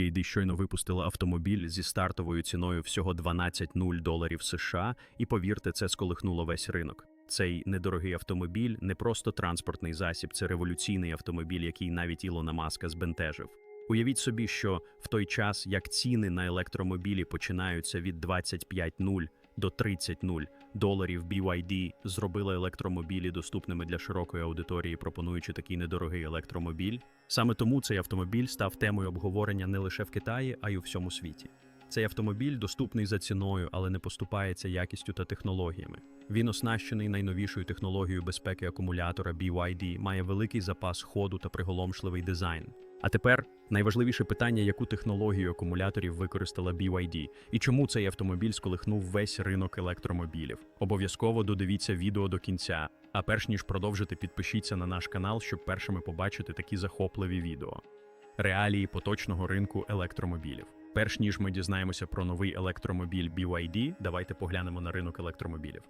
BYD щойно випустила автомобіль зі стартовою ціною всього 12 0 доларів США, і повірте, це сколихнуло весь ринок. Цей недорогий автомобіль не просто транспортний засіб, це революційний автомобіль, який навіть Ілона Маска збентежив. Уявіть собі, що в той час, як ціни на електромобілі починаються від 25 0 до 30 0 доларів, BYD зробила електромобілі доступними для широкої аудиторії, пропонуючи такий недорогий електромобіль. Саме тому цей автомобіль став темою обговорення не лише в Китаї, а й у всьому світі. Цей автомобіль доступний за ціною, але не поступається якістю та технологіями. Він оснащений найновішою технологією безпеки акумулятора BYD, має великий запас ходу та приголомшливий дизайн. А тепер найважливіше питання, яку технологію акумуляторів використала BYD і чому цей автомобіль сколихнув весь ринок електромобілів. Обов'язково додивіться відео до кінця. А перш ніж продовжити, підпишіться на наш канал, щоб першими побачити такі захопливі відео. Реалії поточного ринку електромобілів. Перш ніж ми дізнаємося про новий електромобіль BYD, давайте поглянемо на ринок електромобілів.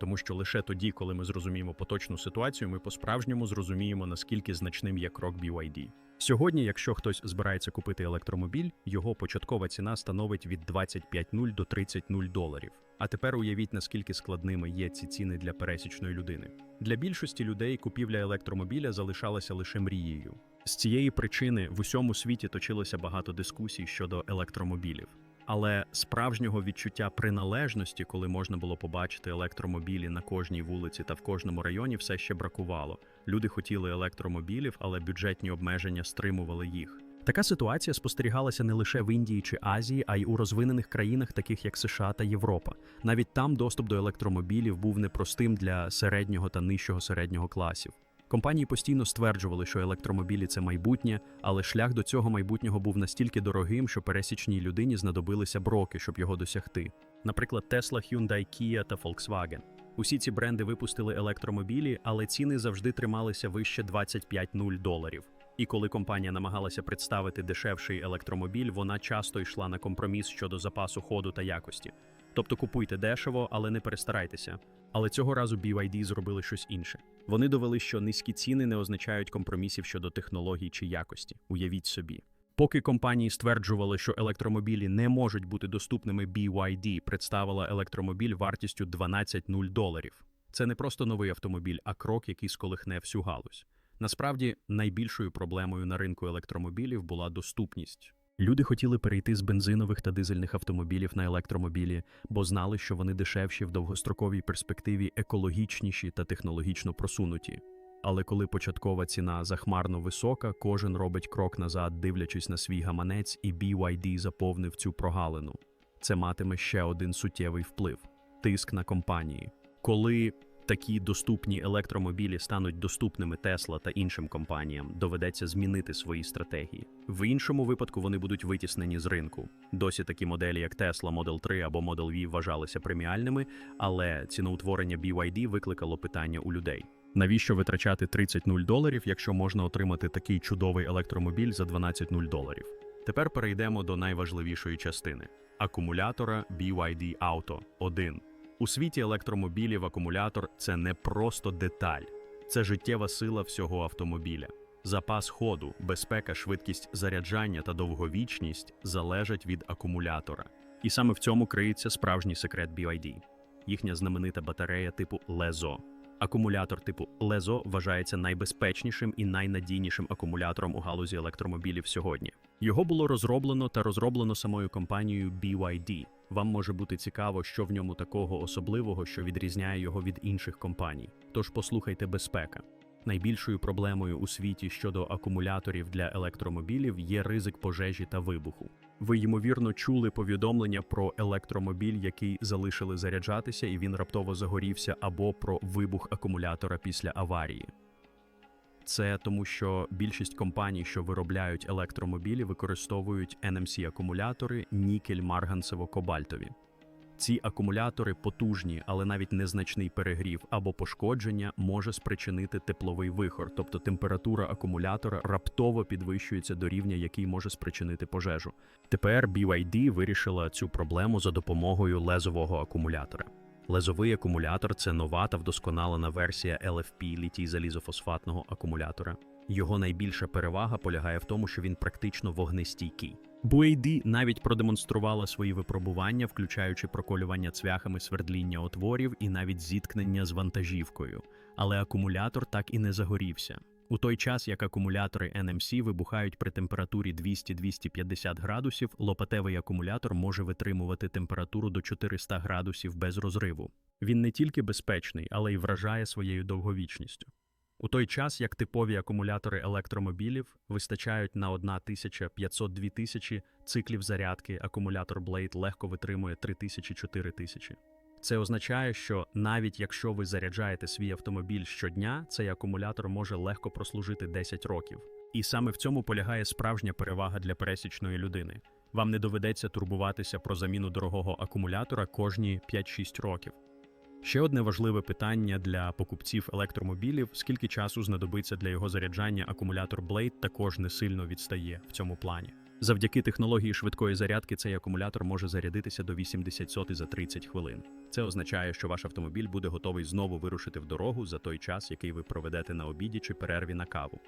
Тому що лише тоді, коли ми зрозуміємо поточну ситуацію, ми по-справжньому зрозуміємо, наскільки значним є крок BYD. Сьогодні, якщо хтось збирається купити електромобіль, його початкова ціна становить від 25 0 до 30 0 доларів. А тепер уявіть, наскільки складними є ці ціни для пересічної людини. Для більшості людей купівля електромобіля залишалася лише мрією. З цієї причини в усьому світі точилося багато дискусій щодо електромобілів. Але справжнього відчуття приналежності, коли можна було побачити електромобілі на кожній вулиці та в кожному районі, все ще бракувало. Люди хотіли електромобілів, але бюджетні обмеження стримували їх. Така ситуація спостерігалася не лише в Індії чи Азії, а й у розвинених країнах, таких як США та Європа. Навіть там доступ до електромобілів був непростим для середнього та нижчого середнього класів. Компанії постійно стверджували, що електромобілі це майбутнє, але шлях до цього майбутнього був настільки дорогим, що пересічній людині знадобилися б роки, щоб його досягти. Наприклад, Tesla, Hyundai, Kia та Volkswagen. Усі ці бренди випустили електромобілі, але ціни завжди трималися вище 25 0 доларів. І коли компанія намагалася представити дешевший електромобіль, вона часто йшла на компроміс щодо запасу ходу та якості. Тобто купуйте дешево, але не перестарайтеся. Але цього разу BYD зробили щось інше. Вони довели, що низькі ціни не означають компромісів щодо технологій чи якості. Уявіть собі. Поки компанії стверджували, що електромобілі не можуть бути доступними, BYD представила електромобіль вартістю 12 0 доларів. Це не просто новий автомобіль, а крок, який сколихне всю галузь. Насправді, найбільшою проблемою на ринку електромобілів була доступність. Люди хотіли перейти з бензинових та дизельних автомобілів на електромобілі, бо знали, що вони дешевші в довгостроковій перспективі, екологічніші та технологічно просунуті. Але коли початкова ціна захмарно висока, кожен робить крок назад, дивлячись на свій гаманець, і BYD заповнив цю прогалину. Це матиме ще один суттєвий вплив тиск на компанії. Коли такі доступні електромобілі стануть доступними Tesla та іншим компаніям, доведеться змінити свої стратегії. В іншому випадку вони будуть витіснені з ринку. Досі такі моделі, як Tesla Model 3 або Model V, вважалися преміальними, але ціноутворення BYD викликало питання у людей. Навіщо витрачати 30 0 доларів, якщо можна отримати такий чудовий електромобіль за 12 0 доларів? Тепер перейдемо до найважливішої частини акумулятора BYD Auto 1. У світі електромобілів акумулятор це не просто деталь, це життєва сила всього автомобіля. Запас ходу, безпека, швидкість заряджання та довговічність залежать від акумулятора. І саме в цьому криється справжній секрет BYD. Їхня знаменита батарея типу Лезо. Акумулятор типу Лезо вважається найбезпечнішим і найнадійнішим акумулятором у галузі електромобілів сьогодні. Його було розроблено та розроблено самою компанією BYD. Вам може бути цікаво, що в ньому такого особливого, що відрізняє його від інших компаній. Тож послухайте безпека. Найбільшою проблемою у світі щодо акумуляторів для електромобілів є ризик пожежі та вибуху. Ви ймовірно чули повідомлення про електромобіль, який залишили заряджатися, і він раптово загорівся, або про вибух акумулятора після аварії. Це тому, що більшість компаній, що виробляють електромобілі, використовують NMC акумулятори нікель марганцево-кобальтові. Ці акумулятори потужні, але навіть незначний перегрів або пошкодження може спричинити тепловий вихор, тобто температура акумулятора раптово підвищується до рівня, який може спричинити пожежу. Тепер BYD вирішила цю проблему за допомогою лезового акумулятора. Лезовий акумулятор це нова та вдосконалена версія LFP літій залізофосфатного акумулятора. Його найбільша перевага полягає в тому, що він практично вогнестійкий. BYD навіть продемонструвала свої випробування, включаючи проколювання цвяхами свердління отворів і навіть зіткнення з вантажівкою. Але акумулятор так і не загорівся. У той час, як акумулятори NMC вибухають при температурі 200-250 градусів, лопатевий акумулятор може витримувати температуру до 400 градусів без розриву. Він не тільки безпечний, але й вражає своєю довговічністю. У той час, як типові акумулятори електромобілів вистачають на 1500-2000 тисячі циклів зарядки, акумулятор Blade легко витримує 3000-4000 тисячі. Це означає, що навіть якщо ви заряджаєте свій автомобіль щодня, цей акумулятор може легко прослужити 10 років. І саме в цьому полягає справжня перевага для пересічної людини. Вам не доведеться турбуватися про заміну дорогого акумулятора кожні 5-6 років. Ще одне важливе питання для покупців електромобілів: скільки часу знадобиться для його заряджання акумулятор Blade також не сильно відстає в цьому плані. Завдяки технології швидкої зарядки цей акумулятор може зарядитися до 80 соти за 30 хвилин. Це означає, що ваш автомобіль буде готовий знову вирушити в дорогу за той час, який ви проведете на обіді чи перерві на каву.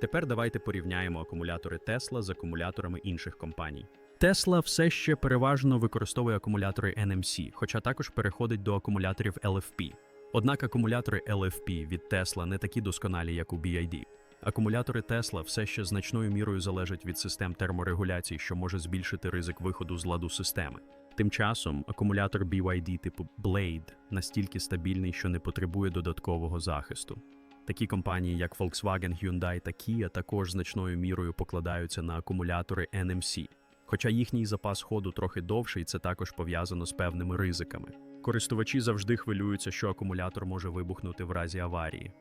Тепер давайте порівняємо акумулятори Tesla з акумуляторами інших компаній. Tesla все ще переважно використовує акумулятори NMC, хоча також переходить до акумуляторів LFP. Однак акумулятори LFP від Tesla не такі досконалі, як у BYD. Акумулятори Tesla все ще значною мірою залежать від систем терморегуляції, що може збільшити ризик виходу з ладу системи. Тим часом акумулятор BYD типу Blade настільки стабільний, що не потребує додаткового захисту. Такі компанії, як Volkswagen, Hyundai та Kia, також значною мірою покладаються на акумулятори NMC. Хоча їхній запас ходу трохи довший, це також пов'язано з певними ризиками. Користувачі завжди хвилюються, що акумулятор може вибухнути в разі аварії.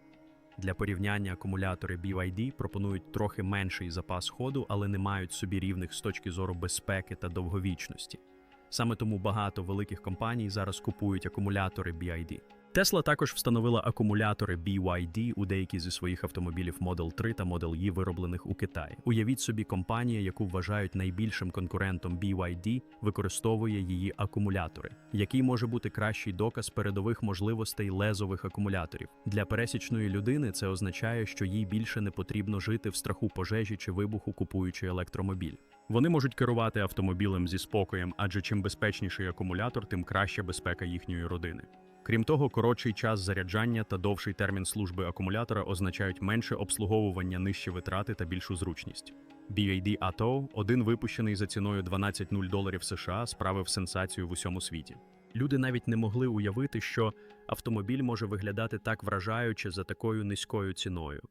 Для порівняння акумулятори BYD пропонують трохи менший запас ходу, але не мають собі рівних з точки зору безпеки та довговічності. Саме тому багато великих компаній зараз купують акумулятори BYD. Tesla також встановила акумулятори BYD у деякі зі своїх автомобілів Model 3 та Model E, вироблених у Китаї. Уявіть собі, компанія, яку вважають найбільшим конкурентом BYD, використовує її акумулятори, який може бути кращий доказ передових можливостей лезових акумуляторів. Для пересічної людини це означає, що їй більше не потрібно жити в страху пожежі чи вибуху, купуючи електромобіль. Вони можуть керувати автомобілем зі спокоєм, адже чим безпечніший акумулятор, тим краща безпека їхньої родини. Крім того, коротший час заряджання та довший термін служби акумулятора означають менше обслуговування, нижчі витрати та більшу зручність. BAD ATO, один випущений за ціною 12,0 доларів США, справив сенсацію в усьому світі. Люди навіть не могли уявити, що автомобіль може виглядати так вражаюче за такою низькою ціною.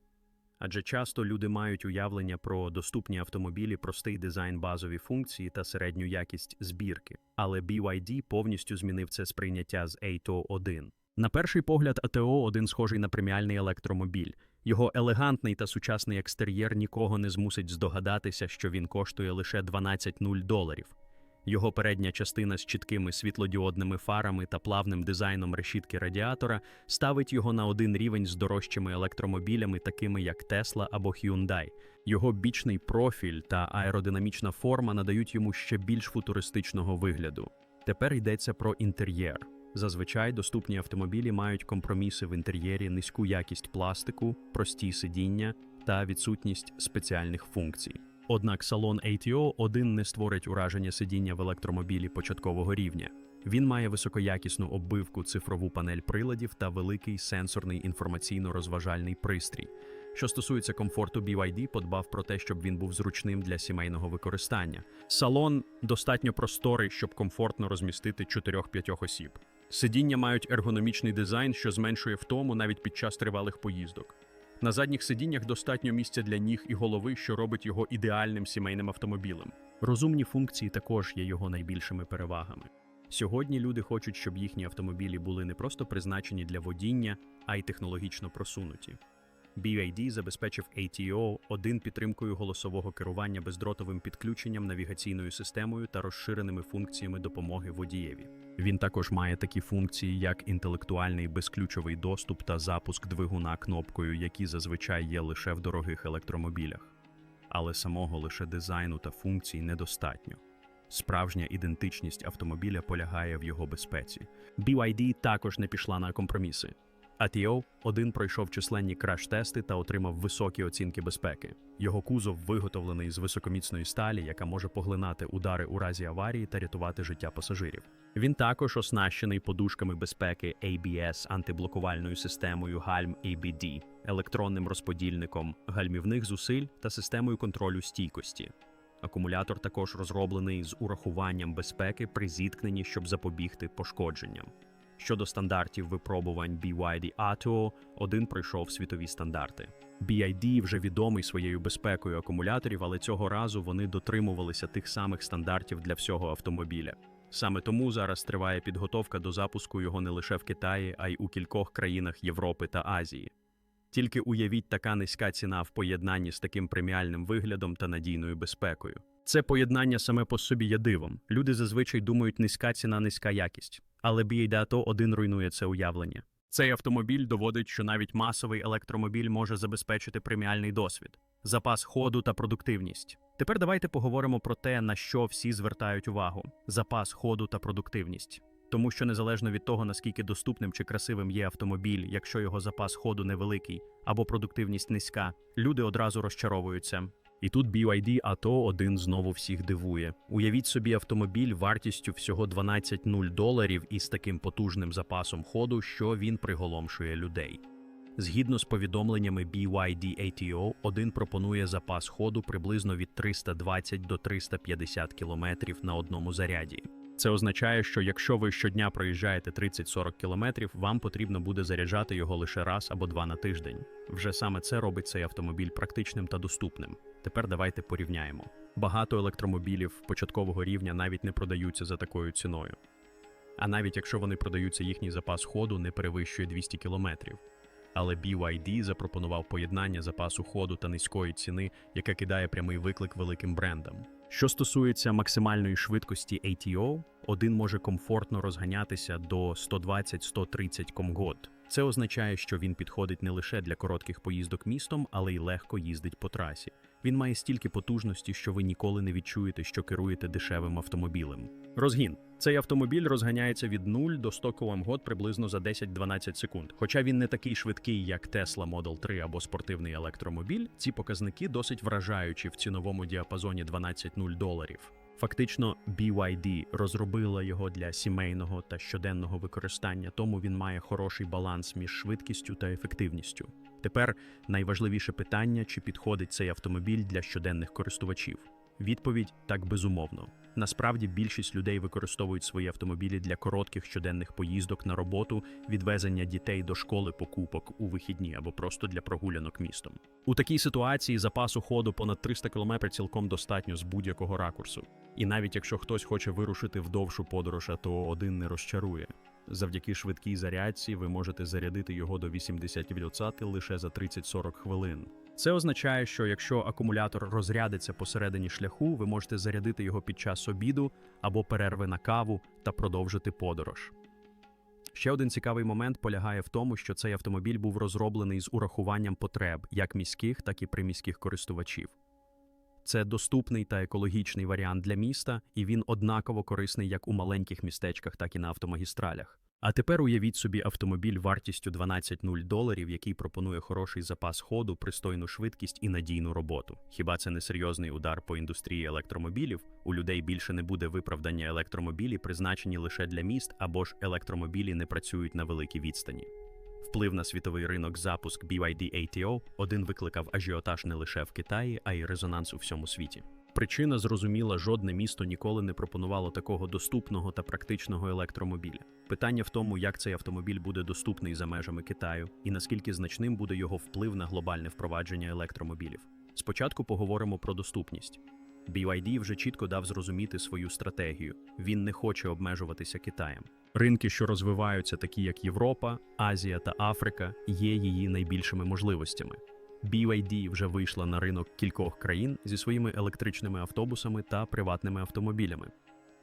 Адже часто люди мають уявлення про доступні автомобілі, простий дизайн базові функції та середню якість збірки. Але BYD повністю змінив це сприйняття з ATO 1. На перший погляд, ATO 1 схожий на преміальний електромобіль. Його елегантний та сучасний екстер'єр нікого не змусить здогадатися, що він коштує лише 12,0 доларів. Його передня частина з чіткими світлодіодними фарами та плавним дизайном решітки радіатора ставить його на один рівень з дорожчими електромобілями, такими як Tesla або Hyundai. Його бічний профіль та аеродинамічна форма надають йому ще більш футуристичного вигляду. Тепер йдеться про інтер'єр. Зазвичай доступні автомобілі мають компроміси в інтер'єрі, низьку якість пластику, прості сидіння та відсутність спеціальних функцій. Однак салон ATO один не створить ураження сидіння в електромобілі початкового рівня. Він має високоякісну оббивку, цифрову панель приладів та великий сенсорний інформаційно-розважальний пристрій. Що стосується комфорту, BYD подбав про те, щоб він був зручним для сімейного використання. Салон достатньо просторий, щоб комфортно розмістити 4-5 осіб. Сидіння мають ергономічний дизайн, що зменшує втому навіть під час тривалих поїздок. На задніх сидіннях достатньо місця для ніг і голови, що робить його ідеальним сімейним автомобілем. Розумні функції також є його найбільшими перевагами. Сьогодні люди хочуть, щоб їхні автомобілі були не просто призначені для водіння, а й технологічно просунуті. BYD забезпечив ATO один підтримкою голосового керування бездротовим підключенням, навігаційною системою та розширеними функціями допомоги водієві. Він також має такі функції, як інтелектуальний безключовий доступ та запуск двигуна кнопкою, які зазвичай є лише в дорогих електромобілях. Але самого лише дизайну та функцій недостатньо. Справжня ідентичність автомобіля полягає в його безпеці. BYD також не пішла на компроміси. ATO один пройшов численні краш-тести та отримав високі оцінки безпеки. Його кузов виготовлений з високоміцної сталі, яка може поглинати удари у разі аварії та рятувати життя пасажирів. Він також оснащений подушками безпеки ABS, антиблокувальною системою гальм ABD, електронним розподільником гальмівних зусиль та системою контролю стійкості. Акумулятор також розроблений з урахуванням безпеки при зіткненні, щоб запобігти пошкодженням. Щодо стандартів випробувань BYD Atto, один пройшов світові стандарти. BYD вже відомий своєю безпекою акумуляторів, але цього разу вони дотримувалися тих самих стандартів для всього автомобіля. Саме тому зараз триває підготовка до запуску його не лише в Китаї, а й у кількох країнах Європи та Азії. Тільки уявіть така низька ціна в поєднанні з таким преміальним виглядом та надійною безпекою. Це поєднання саме по собі є дивом. Люди зазвичай думають низька ціна, низька якість. Але BYD один руйнує це уявлення. Цей автомобіль доводить, що навіть масовий електромобіль може забезпечити преміальний досвід, запас ходу та продуктивність. Тепер давайте поговоримо про те, на що всі звертають увагу: запас ходу та продуктивність. Тому що незалежно від того, наскільки доступним чи красивим є автомобіль, якщо його запас ходу невеликий або продуктивність низька, люди одразу розчаровуються. І тут BYD Atto один знову всіх дивує. Уявіть собі автомобіль вартістю всього 12,0 доларів із таким потужним запасом ходу, що він приголомшує людей. Згідно з повідомленнями BYD ATO, один пропонує запас ходу приблизно від 320 до 350 км на одному заряді. Це означає, що якщо ви щодня проїжджаєте 30-40 км, вам потрібно буде заряджати його лише раз або два на тиждень. Вже саме це робить цей автомобіль практичним та доступним. Тепер давайте порівняємо. Багато електромобілів початкового рівня навіть не продаються за такою ціною. А навіть якщо вони продаються, їхній запас ходу не перевищує 200 км. Але BYD запропонував поєднання запасу ходу та низької ціни, яке кидає прямий виклик великим брендам. Що стосується максимальної швидкості ATO, один може комфортно розганятися до 120-130 кмгод. Це означає, що він підходить не лише для коротких поїздок містом, але й легко їздить по трасі. Він має стільки потужності, що ви ніколи не відчуєте, що керуєте дешевим автомобілем. Розгін. Цей автомобіль розганяється від 0 до 100 км приблизно за 10-12 секунд. Хоча він не такий швидкий, як Tesla Model 3 або спортивний електромобіль, ці показники досить вражаючі в ціновому діапазоні 12-0 доларів. Фактично, BYD розробила його для сімейного та щоденного використання, тому він має хороший баланс між швидкістю та ефективністю. Тепер найважливіше питання, чи підходить цей автомобіль для щоденних користувачів. Відповідь так безумовно. Насправді більшість людей використовують свої автомобілі для коротких щоденних поїздок на роботу, відвезення дітей до школи, покупок у вихідні або просто для прогулянок містом. У такій ситуації запасу ходу понад 300 км цілком достатньо з будь-якого ракурсу. І навіть якщо хтось хоче вирушити в довшу подорож, а то один не розчарує. Завдяки швидкій зарядці ви можете зарядити його до 80% лише за 30-40 хвилин. Це означає, що якщо акумулятор розрядиться посередині шляху, ви можете зарядити його під час обіду або перерви на каву та продовжити подорож. Ще один цікавий момент полягає в тому, що цей автомобіль був розроблений з урахуванням потреб як міських, так і приміських користувачів. Це доступний та екологічний варіант для міста, і він однаково корисний як у маленьких містечках, так і на автомагістралях. А тепер уявіть собі автомобіль вартістю 12,0 доларів, який пропонує хороший запас ходу, пристойну швидкість і надійну роботу. Хіба це не серйозний удар по індустрії електромобілів? У людей більше не буде виправдання електромобілі, призначені лише для міст, або ж електромобілі не працюють на великій відстані. Вплив на світовий ринок запуск BYD ATO один викликав ажіотаж не лише в Китаї, а й резонанс у всьому світі. Причина зрозуміла, жодне місто ніколи не пропонувало такого доступного та практичного електромобіля. Питання в тому, як цей автомобіль буде доступний за межами Китаю і наскільки значним буде його вплив на глобальне впровадження електромобілів. Спочатку поговоримо про доступність. BYD вже чітко дав зрозуміти свою стратегію. Він не хоче обмежуватися Китаєм. Ринки, що розвиваються, такі як Європа, Азія та Африка, є її найбільшими можливостями. BYD вже вийшла на ринок кількох країн зі своїми електричними автобусами та приватними автомобілями.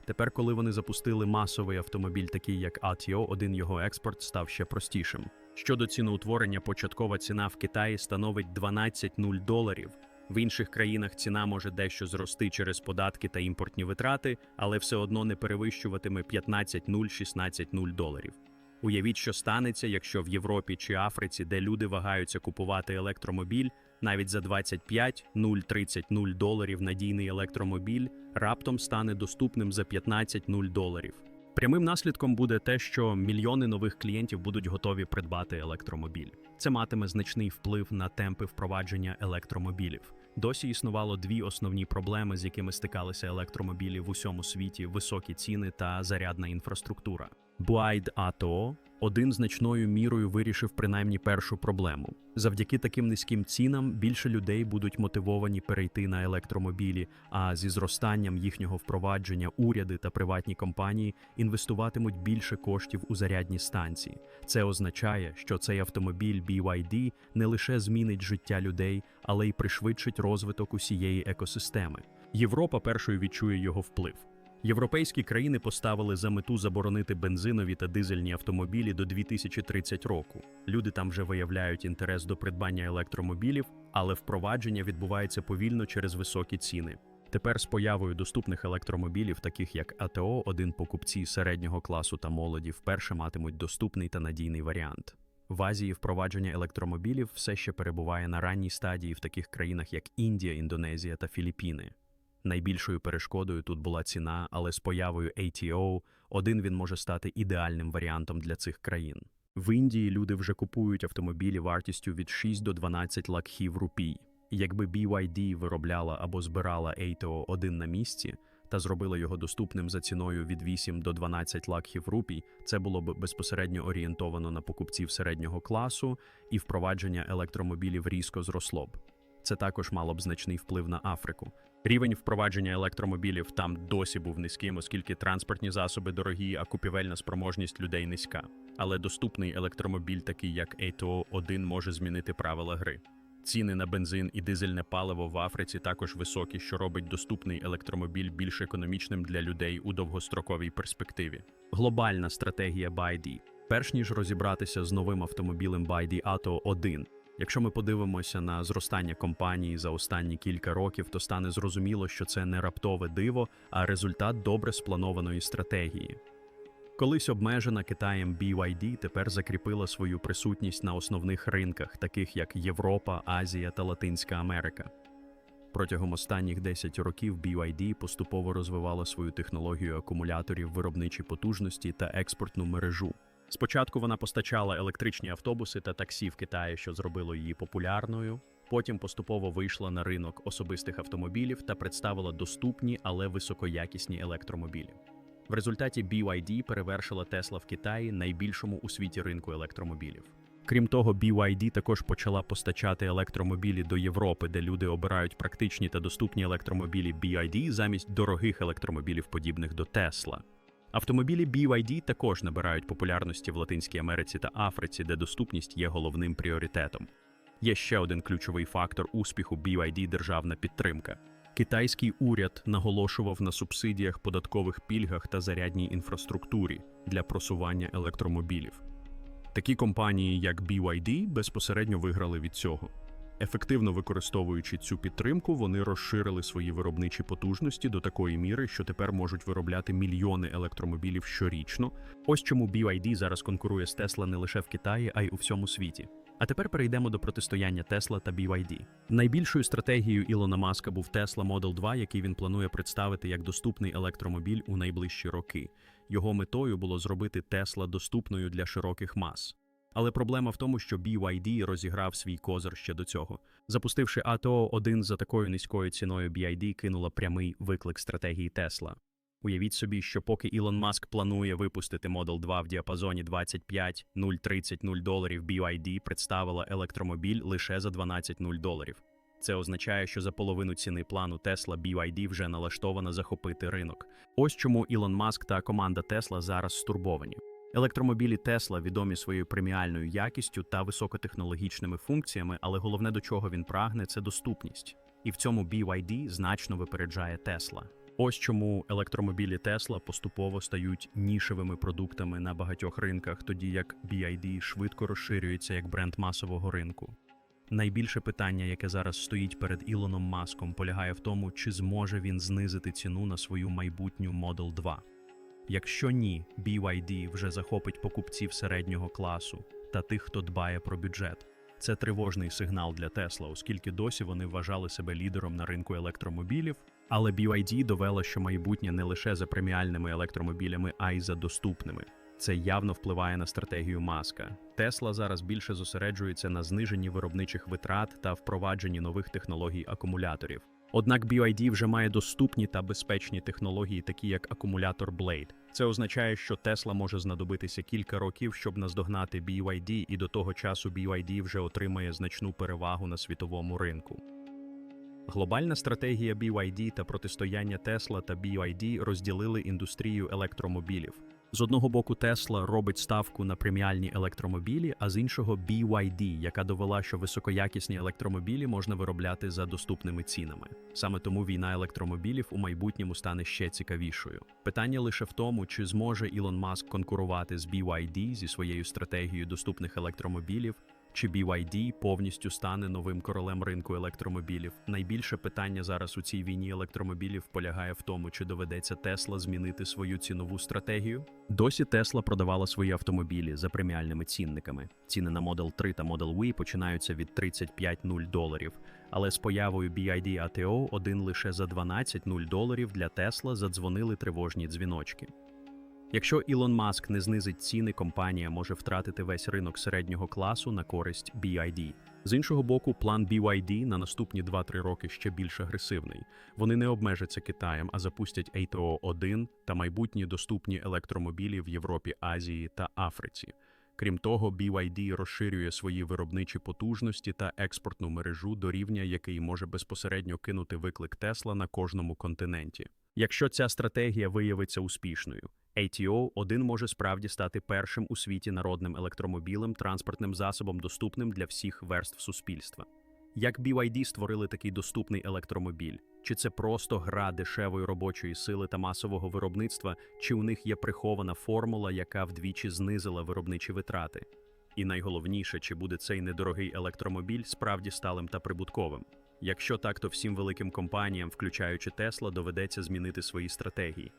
Тепер, коли вони запустили масовий автомобіль, такий як ATO, один його експорт став ще простішим. Щодо ціноутворення, початкова ціна в Китаї становить 12,0 доларів. В інших країнах ціна може дещо зрости через податки та імпортні витрати, але все одно не перевищуватиме 15,0-16,0 доларів. Уявіть, що станеться, якщо в Європі чи Африці, де люди вагаються купувати електромобіль, навіть за 25 0 30 0 доларів надійний електромобіль раптом стане доступним за 15 0 доларів. Прямим наслідком буде те, що мільйони нових клієнтів будуть готові придбати електромобіль. Це матиме значний вплив на темпи впровадження електромобілів. Досі існувало дві основні проблеми, з якими стикалися електромобілі в усьому світі: високі ціни та зарядна інфраструктура. Буайд АТО один значною мірою вирішив принаймні першу проблему. Завдяки таким низьким цінам більше людей будуть мотивовані перейти на електромобілі, а зі зростанням їхнього впровадження уряди та приватні компанії інвестуватимуть більше коштів у зарядні станції. Це означає, що цей автомобіль BYD не лише змінить життя людей, але й пришвидшить розвиток усієї екосистеми. Європа першою відчує його вплив. Європейські країни поставили за мету заборонити бензинові та дизельні автомобілі до 2030 року. Люди там вже виявляють інтерес до придбання електромобілів, але впровадження відбувається повільно через високі ціни. Тепер з появою доступних електромобілів, таких як АТО, один покупці середнього класу та молоді вперше матимуть доступний та надійний варіант. В Азії впровадження електромобілів все ще перебуває на ранній стадії в таких країнах, як Індія, Індонезія та Філіппіни. Найбільшою перешкодою тут була ціна, але з появою ATO один він може стати ідеальним варіантом для цих країн. В Індії люди вже купують автомобілі вартістю від 6 до 12 лакхів рупій. Якби BYD виробляла або збирала ATO один на місці та зробила його доступним за ціною від 8 до 12 лакхів рупій, це було б безпосередньо орієнтовано на покупців середнього класу, і впровадження електромобілів різко зросло б. Це також мало б значний вплив на Африку. Рівень впровадження електромобілів там досі був низьким, оскільки транспортні засоби дорогі, а купівельна спроможність людей низька. Але доступний електромобіль, такий як ATO 1 може змінити правила гри. Ціни на бензин і дизельне паливо в Африці також високі, що робить доступний електромобіль більш економічним для людей у довгостроковій перспективі. Глобальна стратегія BYD. Перш ніж розібратися з новим автомобілем BYD Atto 1, Якщо ми подивимося на зростання компанії за останні кілька років, то стане зрозуміло, що це не раптове диво, а результат добре спланованої стратегії. Колись обмежена Китаєм BYD тепер закріпила свою присутність на основних ринках, таких як Європа, Азія та Латинська Америка. Протягом останніх 10 років BYD поступово розвивала свою технологію акумуляторів, виробничі потужності та експортну мережу. Спочатку вона постачала електричні автобуси та таксі в Китаї, що зробило її популярною. Потім поступово вийшла на ринок особистих автомобілів та представила доступні, але високоякісні електромобілі. В результаті BYD перевершила Tesla в Китаї найбільшому у світі ринку електромобілів. Крім того, BYD також почала постачати електромобілі до Європи, де люди обирають практичні та доступні електромобілі BYD замість дорогих електромобілів, подібних до Tesla. Автомобілі BYD також набирають популярності в Латинській Америці та Африці, де доступність є головним пріоритетом. Є ще один ключовий фактор успіху BYD – державна підтримка. Китайський уряд наголошував на субсидіях, податкових пільгах та зарядній інфраструктурі для просування електромобілів. Такі компанії, як BYD, безпосередньо виграли від цього. Ефективно використовуючи цю підтримку, вони розширили свої виробничі потужності до такої міри, що тепер можуть виробляти мільйони електромобілів щорічно. Ось чому BYD зараз конкурує з Tesla не лише в Китаї, а й у всьому світі. А тепер перейдемо до протистояння Tesla та BYD. Найбільшою стратегією Ілона Маска був Tesla Model 2, який він планує представити як доступний електромобіль у найближчі роки. Його метою було зробити Tesla доступною для широких мас. Але проблема в тому, що BYD розіграв свій козир ще до цього. Запустивши АТО 1 за такою низькою ціною, BYD кинула прямий виклик стратегії Tesla. Уявіть собі, що поки Ілон Маск планує випустити Model 2 в діапазоні 25 030 0 доларів, BYD представила електромобіль лише за 12 0 доларів. Це означає, що за половину ціни плану Tesla BYD вже налаштована захопити ринок. Ось чому Ілон Маск та команда Tesla зараз стурбовані. Електромобілі Tesla відомі своєю преміальною якістю та високотехнологічними функціями, але головне до чого він прагне це доступність. І в цьому BYD значно випереджає Tesla. Ось чому електромобілі Tesla поступово стають нішевими продуктами на багатьох ринках, тоді як BYD швидко розширюється як бренд масового ринку. Найбільше питання, яке зараз стоїть перед Ілоном Маском, полягає в тому, чи зможе він знизити ціну на свою майбутню Model 2. Якщо ні, BYD вже захопить покупців середнього класу та тих, хто дбає про бюджет. Це тривожний сигнал для Тесла, оскільки досі вони вважали себе лідером на ринку електромобілів. Але BYD довела, що майбутнє не лише за преміальними електромобілями, а й за доступними. Це явно впливає на стратегію Маска. Тесла зараз більше зосереджується на зниженні виробничих витрат та впровадженні нових технологій акумуляторів. Однак BYD вже має доступні та безпечні технології, такі як акумулятор Blade. Це означає, що Tesla може знадобитися кілька років, щоб наздогнати BYD, і до того часу BYD вже отримає значну перевагу на світовому ринку. Глобальна стратегія BYD та протистояння Tesla та BYD розділили індустрію електромобілів. З одного боку, Тесла робить ставку на преміальні електромобілі, а з іншого BYD, яка довела, що високоякісні електромобілі можна виробляти за доступними цінами. Саме тому війна електромобілів у майбутньому стане ще цікавішою. Питання лише в тому, чи зможе Ілон Маск конкурувати з BYD зі своєю стратегією доступних електромобілів, чи BYD повністю стане новим королем ринку електромобілів? Найбільше питання зараз у цій війні електромобілів полягає в тому, чи доведеться Тесла змінити свою цінову стратегію. Досі Тесла продавала свої автомобілі за преміальними цінниками. Ціни на Model 3 та Model Y починаються від 35,0 доларів. Але з появою BYD ATO один лише за 12,0 доларів для Тесла задзвонили тривожні дзвіночки. Якщо Ілон Маск не знизить ціни, компанія може втратити весь ринок середнього класу на користь BYD. З іншого боку, план BYD на наступні 2-3 роки ще більш агресивний. Вони не обмежаться Китаєм, а запустять ATO 1 та майбутні доступні електромобілі в Європі, Азії та Африці. Крім того, BYD розширює свої виробничі потужності та експортну мережу до рівня, який може безпосередньо кинути виклик Тесла на кожному континенті. Якщо ця стратегія виявиться успішною, ATO 1 може справді стати першим у світі народним електромобілем, транспортним засобом, доступним для всіх верств суспільства. Як BYD створили такий доступний електромобіль? Чи це просто гра дешевої робочої сили та масового виробництва, чи у них є прихована формула, яка вдвічі знизила виробничі витрати? І найголовніше, чи буде цей недорогий електромобіль справді сталим та прибутковим? Якщо так, то всім великим компаніям, включаючи Tesla, доведеться змінити свої стратегії.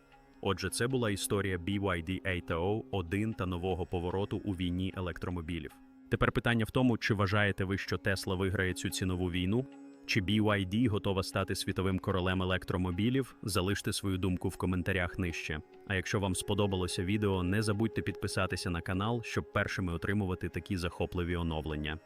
Отже, це була історія BYD ATO 1 та нового повороту у війні електромобілів. Тепер питання в тому, чи вважаєте ви, що Tesla виграє цю цінову війну? Чи BYD готова стати світовим королем електромобілів? Залиште свою думку в коментарях нижче. А якщо вам сподобалося відео, не забудьте підписатися на канал, щоб першими отримувати такі захопливі оновлення.